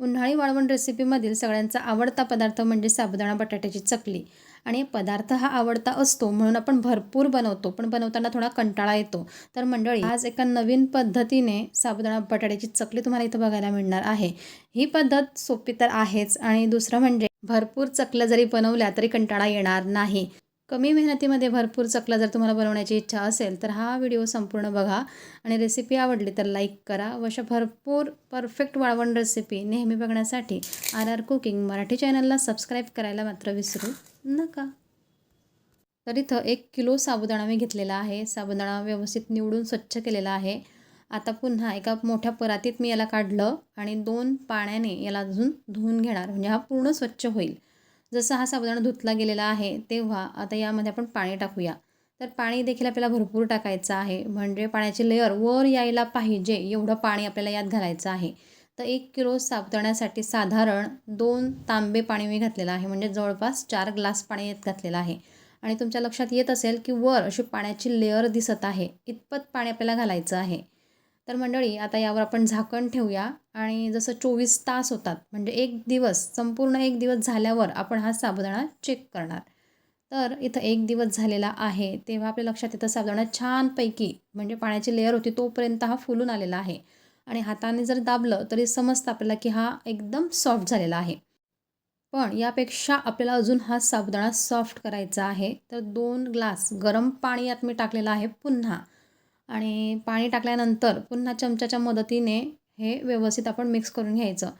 उन्हाळी वाळवण रेसिपीमधील सगळ्यांचा आवडता पदार्थ म्हणजे साबुदाणा बटाट्याची चकली. आणि पदार्थ हा आवडता असतो म्हणून आपण भरपूर बनवतो पण बनवताना थोडा कंटाळा येतो. तर मंडळी आज एका नवीन पद्धतीने साबुदाणा बटाट्याची चकली तुम्हाला इथं बघायला मिळणार आहे. ही पद्धत सोपी तर आहेच आणि दुसरं म्हणजे भरपूर चकल्या जरी बनवल्या तरी कंटाळा येणार नाही. कमी मेहनतीमध्ये भरपूर चकला जर तुम्हाला बनवण्याची इच्छा असेल तर हा व्हिडिओ संपूर्ण बघा. आणि रेसिपी आवडली तर लाईक करा. व अशा भरपूर परफेक्ट वाळवण रेसिपी नेहमी बघण्यासाठी आर आर कुकिंग मराठी चॅनलला सबस्क्राईब करायला मात्र विसरू नका. तर इथं एक किलो साबुदाणा मी घेतलेला आहे. साबुदाणा व्यवस्थित निवडून स्वच्छ केलेला आहे. आता पुन्हा एका मोठ्या परातीत मी याला काढलं आणि दोन पाण्याने याला अजून धुवून घेणार. म्हणजे हा पूर्ण स्वच्छ होईल. जसं हा साबुदाणा धुतला गेलेला आहे तेव्हा आता यामध्ये आपण पाणी टाकूया. तर पाणी देखील आपल्याला भरपूर टाकायचं आहे. म्हणजे पाण्याची लेअर वर यायला पाहिजे एवढं पाणी आपल्याला यात घालायचं आहे. तर एक किलो साबुदाण्यासाठी साधारण दोन तांबे पाणी मी घातलेलं आहे. म्हणजे जवळपास चार ग्लास पाणी यात घातलेलं आहे. आणि तुमच्या लक्षात येत असेल की वर अशी पाण्याची लेअर दिसत आहे. इतपत पाणी आपल्याला घालायचं आहे. तर मंडळी आता यावर आपण झाकण ठेवूया. आणि जसं चोवीस तास होतात म्हणजे एक दिवस संपूर्ण एक दिवस झाल्यावर आपण हा साबुदाणा चेक करणार. तर इथं एक दिवस झालेला आहे तेव्हा आपल्या लक्षात येतं साबुदाणा छानपैकी म्हणजे पाण्याची लेअर होती तोपर्यंत हा फुलून आलेला आहे. आणि हाताने जर दाबलं तरी समजतं आपल्याला की हा एकदम सॉफ्ट झालेला आहे. पण यापेक्षा आपल्याला अजून हा साबुदाणा सॉफ्ट करायचा आहे. तर दोन ग्लास गरम पाणी यात मी टाकलेलं आहे पुन्हा. आणि पाणी टाकल्यानंतर पुन्हा चमच्याच्या मदतीने हे व्यवस्थित आपण मिक्स करून घ्यायचं.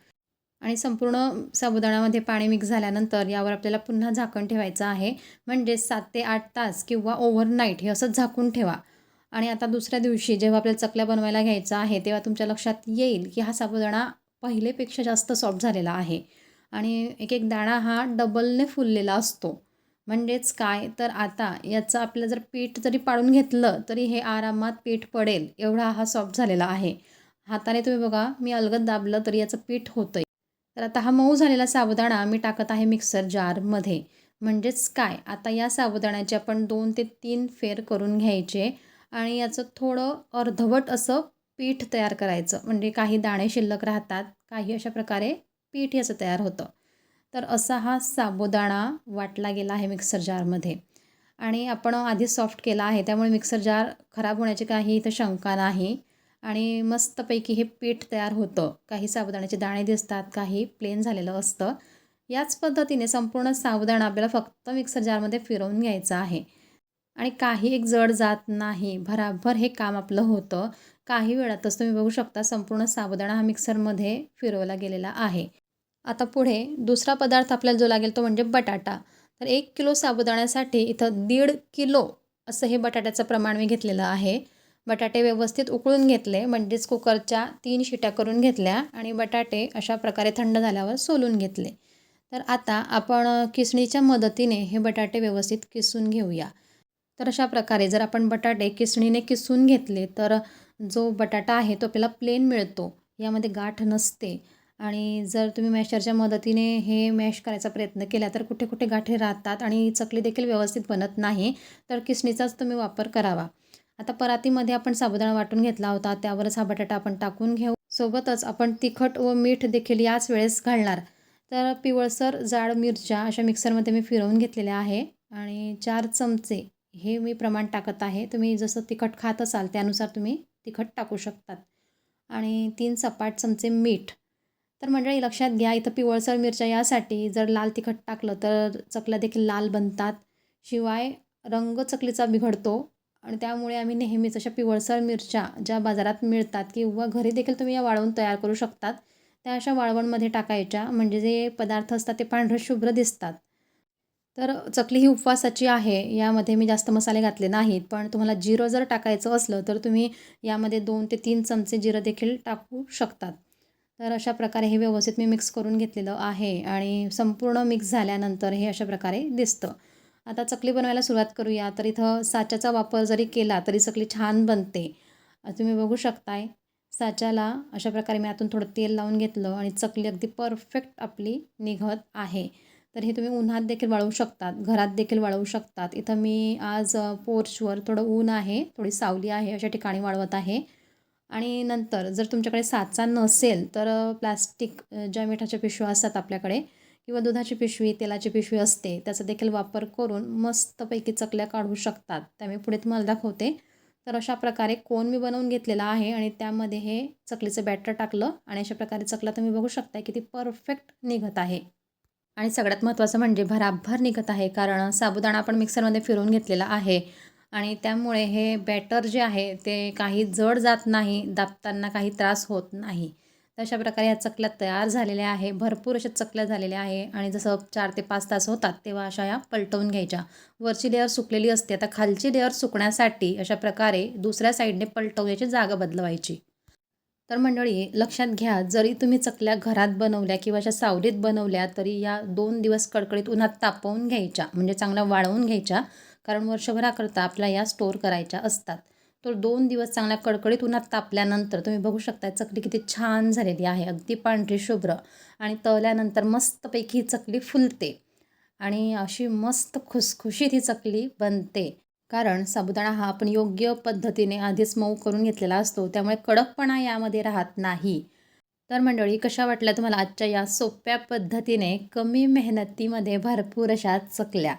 आणि संपूर्ण साबुदाण्यामध्ये पाणी मिक्स झाल्यानंतर यावर आपल्याला पुन्हा झाकण ठेवायचं आहे. म्हणजे सात ते आठ तास किंवा ओव्हरनाईट हे असंच झाकून ठेवा. आणि आता दुसऱ्या दिवशी जेव्हा आपल्याला चकल्या बनवायला घ्यायचा आहे तेव्हा तुमच्या लक्षात येईल की हा साबुदाणा पहिलेपेक्षा जास्त सॉफ्ट झालेला आहे. आणि एक एक दाणा हा डबलने फुललेला असतो. म्हणजेच काय? तर आता याचं आपलं जर पीठ जरी पाडून घेतलं तरी हे आरामात पीठ पडेल एवढा हा सॉफ्ट झालेला आहे. हाताने तुम्ही बघा मी अलगद दाबलं तरी याचं पीठ होतं आहे तर आता हा मऊ झालेला साबुदाणा मी टाकत आहे मिक्सर जारमध्ये म्हणजेच काय? आता या साबुदाण्याचे आपण दोन ते तीन फेर करून घ्यायचे आणि याचं थोडं अर्धवट असं पीठ तयार करायचं. म्हणजे काही दाणे शिल्लक राहतात काही अशा प्रकारे पीठ याचं तयार होतं. तर असा हा साबुदाणा वाटला गेला आहे मिक्सर जारमध्ये. आणि आपण आधी सॉफ्ट केला आहे त्यामुळे मिक्सर जार खराब होण्याची काही इथं शंका नाही. आणि मस्तपैकी हे पीठ तयार होतं. काही साबुदाण्याचे दाणे दिसतात काही प्लेन झालेलं असतं. याच पद्धतीने संपूर्ण साबुदाणा आपल्याला फक्त मिक्सर जारमध्ये फिरवून घ्यायचं आहे. आणि काही एक जड जात नाही भराभर हे काम आपलं होतं. काही वेळातच तुम्ही बघू शकता संपूर्ण साबुदाणा हा मिक्सरमध्ये फिरवला गेलेला आहे. आता पुढे दुसरा पदार्थ आपल्याला जो लागेल तो म्हणजे बटाटा. तर एक किलो साबुदाण्यासाठी इथं दीड किलो असं हे बटाट्याचं प्रमाण मी घेतलेलं आहे. बटाटे व्यवस्थित उकळून घेतले म्हणजेच कुकरच्या तीन शिट्या करून घेतल्या आणि बटाटे अशा प्रकारे थंड झाल्यावर सोलून घेतले. तर आता आपण किसणीच्या मदतीने हे बटाटे व्यवस्थित किसून घेऊया. तर अशा प्रकारे जर आपण बटाटे किसणीने किसून घेतले तर जो बटाटा आहे तो आपल्याला प्लेन मिळतो. यामध्ये गाठ नसते. आणि जर तुम्ही मॅशरच्या मदतीने हे मॅश करायचा प्रयत्न केला तर कुठे कुठे गाठी राहतात आणि चकली देखील व्यवस्थित बनत नाही तर किसणीचाच तुम्ही वापर करावा. आता परातीमध्ये आपण साबुदाणा वाटून घेतला होता त्यावरच हा बटाटा आपण टाकून घेऊ. सोबतच आपण तिखट व मीठ देखील याच वेळेस घालणार. तर पिवळसर जाड मिरच्या अशा मिक्सरमध्ये मी फिरवून घेतलेल्या आहे आणि चार चमचे हे मी प्रमाण टाकत आहे. तुम्ही जसं तिखट खात असाल त्यानुसार तुम्ही तिखट टाकू शकतात. आणि तीन सपाट चमचे मीठ. तर मंडळी लक्षात घ्या इथं पिवळसर मिरच्या यासाठी जर लाल तिखट टाकलं तर चकल्या देखील लाल बनतात. शिवाय रंग चकलीचा बिघडतो आणि त्यामुळे आम्ही नेहमीच अशा पिवळसर मिरच्या ज्या बाजारात मिळतात किंवा घरी देखील तुम्ही या वाळवून तयार करू शकतात त्या अशा वाळवणमध्ये टाकायच्या. म्हणजे जे पदार्थ असतात ते पांढरे शुभ्र दिसतात. तर चकली ही उपवासाची आहे यामध्ये मी जास्त मसाले घातले नाहीत. पण तुम्हाला जिरं जर टाकायचं असलं तर तुम्ही यामध्ये दोन ते तीन चमचे जिरं देखील टाकू शकतात. तर अशा प्रकारे हे व्यवस्थित मी मिक्स करून घेतलेलं आहे आणि संपूर्ण मिक्स झाल्यानंतर हे अशा प्रकारे दिसतं. आता चकली बनवायला सुरुवात करूया. तर इथं साच्याचा वापर जरी केला तरी चकली छान बनते. तुम्ही बघू शकताय साच्याला अशा प्रकारे मी आतून थोडं तेल लावून घेतलं आणि चकली अगदी परफेक्ट आपली निघत आहे. तर हे तुम्ही उन्हात देखील वाळवू शकतात घरात देखील वाळवू शकतात. इथं मी आज पोर्चवर थोडं ऊन आहे थोडी सावली आहे अशा ठिकाणी वाळवत आहे. आणि नंतर जर तुमच्याकडे साचा नसेल तर प्लास्टिक ज्या मिठाच्या पिशव्या असतात आपल्याकडे किंवा दुधाची पिशवी तेलाची पिशवी असते त्याचा देखील वापर करून मस्तपैकी चकल्या काढू शकतात. त्या मी पुढे तुम्हाला दाखवते. तर अशा प्रकारे कोन मी बनवून घेतलेला आहे आणि त्यामध्ये हे चकलीचं बॅटर टाकलं आणि अशा प्रकारे चकला तुम्ही बघू शकता ती परफेक्ट निघत आहे. आणि सगळ्यात महत्त्वाचं म्हणजे भराभर निघत आहे कारण साबुदाणा आपण मिक्सरमध्ये फिरवून घेतलेला आहे. आणि त्यामुळे हे बॅटर जे आहे ते काही जड जात नाही दाबताना काही त्रास होत नाही. अशा प्रकारे ह्या चकल्या तयार झालेल्या आहे भरपूर अशा चकल्या झालेल्या आहे आणि जसं चार ते पाच तास होतात तेव्हा अशा या पलटवून घ्यायच्या. वरची लेअर सुकलेली असते आता खालची लेअर सुकण्यासाठी अशा प्रकारे दुसऱ्या साईडने पलटवण्याची जागा बदलवायची. तर मंडळी लक्षात घ्या जरी तुम्ही चकल्या घरात बनवल्या किंवा अशा सावलीत बनवल्या तरी या दोन दिवस कडकडीत उन्हात तापवून घ्यायच्या म्हणजे चांगल्या वाळवून घ्यायच्या. कारण वर्षभराकरता आपल्या या स्टोअर करायच्या असतात. तर दोन दिवस चांगल्या कडकडीत उन्हात तापल्यानंतर तुम्ही बघू शकता चकली किती छान झालेली आहे. अगदी पांढरी शुभ्र आणि तळल्यानंतर मस्तपैकी ही चकली फुलते. आणि अशी मस्त खुसखुशीत ही चकली बनते. कारण साबुदाणा हा आपण योग्य पद्धतीने आधीच मऊ करून घेतलेला असतो. त्यामुळे कडकपणा यामध्ये राहत नाही. तर मंडळी कशा वाटल्या तुम्हाला आजच्या या सोप्या पद्धतीने कमी मेहनतीमध्ये भरपूर अशा चकल्या?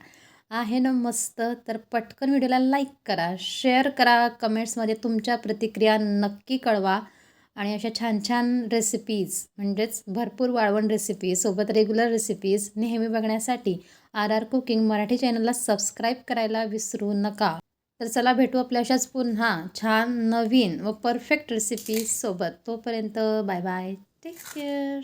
आहे ना मस्त. तर पटकन व्हिडिओला लाईक करा शेअर करा कमेंट्समध्ये तुमच्या प्रतिक्रिया नक्की कळवा. आणि अशा छान छान रेसिपीज म्हणजेच भरपूर वाळवण रेसिपीज सोबत रेग्युलर रेसिपीज नेहमी बघण्यासाठी आर आर कुकिंग मराठी चॅनलला सबस्क्राईब करायला विसरू नका. तर चला भेटू आपल्या अशाच पुन्हा छान नवीन व परफेक्ट रेसिपीज सोबत. तोपर्यंत बाय बाय टेक केअर